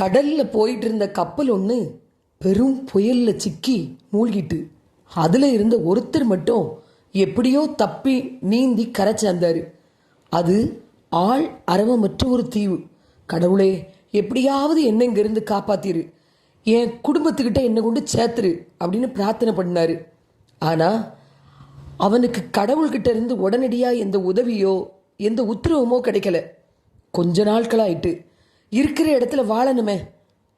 கடல்ல போயிட்டு இருந்த கப்பல் ஒன்று பெரும் புயல்ல சிக்கி மூழ்கிட்டு. அதுல இருந்த ஒருத்தர் மட்டும் எப்படியோ தப்பி நீந்தி கரை சேர்ந்தாரு அது ஆள் அரவமற்ற ஒரு தீவு. கடவுளே எப்படியாவது என்ன இங்கிருந்து காப்பாத்திரு. என் குடும்பத்துக்கிட்ட என்னை கொண்டு சேர்த்துரு அப்படின்னு பிரார்த்தனை பண்ணாரு. ஆனால் அவனுக்கு கடவுள்கிட்ட இருந்து உடனடியாக எந்த உதவியோ எந்த உத்தரவுமோ கிடைக்கல. கொஞ்ச நாட்களாயிட்டு இருக்கிற இடத்துல வாழணுமே.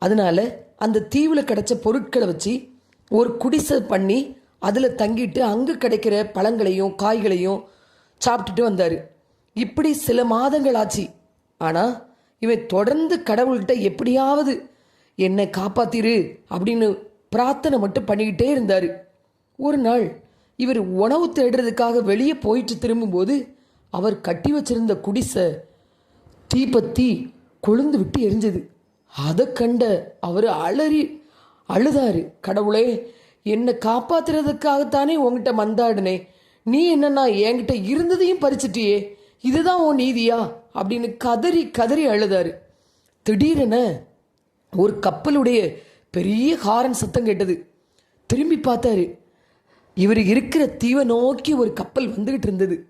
அதனால அந்த தீவில் கிடைச்ச பொருட்களை வச்சு ஒரு குடிசை பண்ணி அதில் தங்கிட்டு அங்கே கிடைக்கிற பழங்களையும் காய்களையும் சாப்பிட்டுட்டு வந்தார். இப்படி சில மாதங்கள் ஆச்சு ஆனால் இவன் தொடர்ந்து கடவுள்கிட்ட எப்படியாவது என்னை காப்பாத்திரு அப்படின்னு பிரார்த்தனை மட்டும் பண்ணிக்கிட்டே இருந்தார். ஒரு நாள் இவர் உணவு தேடுறதுக்காக வெளியே போயிட்டு திரும்பும்போது அவர் கட்டி வச்சிருந்த குடிசை தீப்பத்தி கொழுந்து விட்டு எரிஞ்சது. அதை கண்ட அவர் அலறி அழுதாரு. கடவுளே என்னை காப்பாத்துறதுக்காகத்தானே உன்கிட்ட மந்தாடினே. நீ என்னன்னா என்கிட்ட இருந்ததையும் பறிச்சிட்டியே. இதுதான் உன் நீதியா? அப்படின்னு கதறி கதறி அழுதாரு. திடீரென ஒரு கப்பலுடைய பெரிய ஹாரன் சத்தம் கேட்டது. திரும்பி பார்த்தாரு. இவர் இருக்கிற தீவை நோக்கி ஒரு கப்பல் வந்துகிட்டு இருந்தது.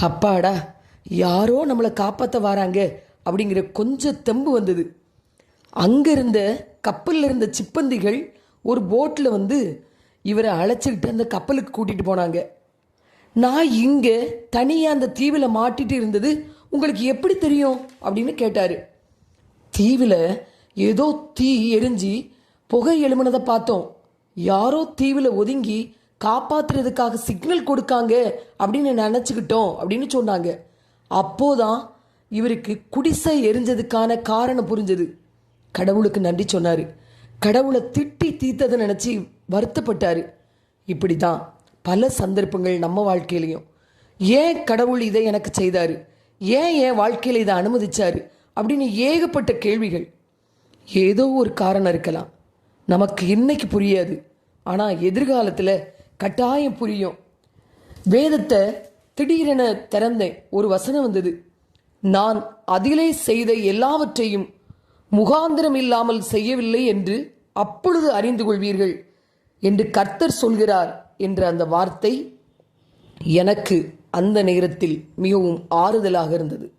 அப்பாடா யாரோ நம்மளை காப்பாற்ற வராங்க. அப்படிங்கிற கொஞ்சம் தெம்பு வந்தது. அங்கே இருந்த கப்பலில் இருந்த சிப்பந்திகள் ஒரு போட்டில் வந்து இவரை அழைச்சிக்கிட்டு அந்த கப்பலுக்கு கூட்டிகிட்டு போனாங்க. நான் இங்கே தனியாக அந்த தீவில் மாட்டிட்டு இருந்தது உங்களுக்கு எப்படி தெரியும்? அப்படின்னு கேட்டார். தீவில் ஏதோ தீ எரிஞ்சு புகை எழுமுனதை பார்த்தோம். யாரோ தீவில் ஒதுங்கி காப்பாற்றுறதுக்காக சிக்னல் கொடுக்காங்க அப்படின்னு நினச்சிக்கிட்டோம் அப்படின்னு சொன்னாங்க. அப்போதான் இவருக்கு குடிசை எரிஞ்சதுக்கான காரணம் புரிஞ்சது. கடவுளுக்கு நன்றி சொன்னார். கடவுளை திட்டி தீர்த்ததை நினச்சி வருத்தப்பட்டார். இப்படி தான் பல சந்தர்ப்பங்கள் நம்ம வாழ்க்கையிலையும். ஏன் கடவுள் இதை எனக்கு செய்தார்? ஏன் என் வாழ்க்கையில் இதை அனுமதிச்சாரு? அப்படின்னு ஏகப்பட்ட கேள்விகள். ஏதோ ஒரு காரணம் இருக்கலாம். நமக்கு இன்னைக்கு புரியாது. ஆனால் எதிர்காலத்தில் கட்டாயம் புரியும். வேதத்தை திடீரென திறந்தேன் ஒரு வசனம் வந்தது. நான் அதிலே செய்த எல்லாவற்றையும் முகாந்திரம் இல்லாமல் செய்யவில்லை என்று அப்பொழுது அறிந்து கொள்வீர்கள் என்று கர்த்தர் சொல்கிறார் என்ற அந்த வார்த்தை எனக்கு அந்த நேரத்தில் மிகவும் ஆறுதலாக இருந்தது.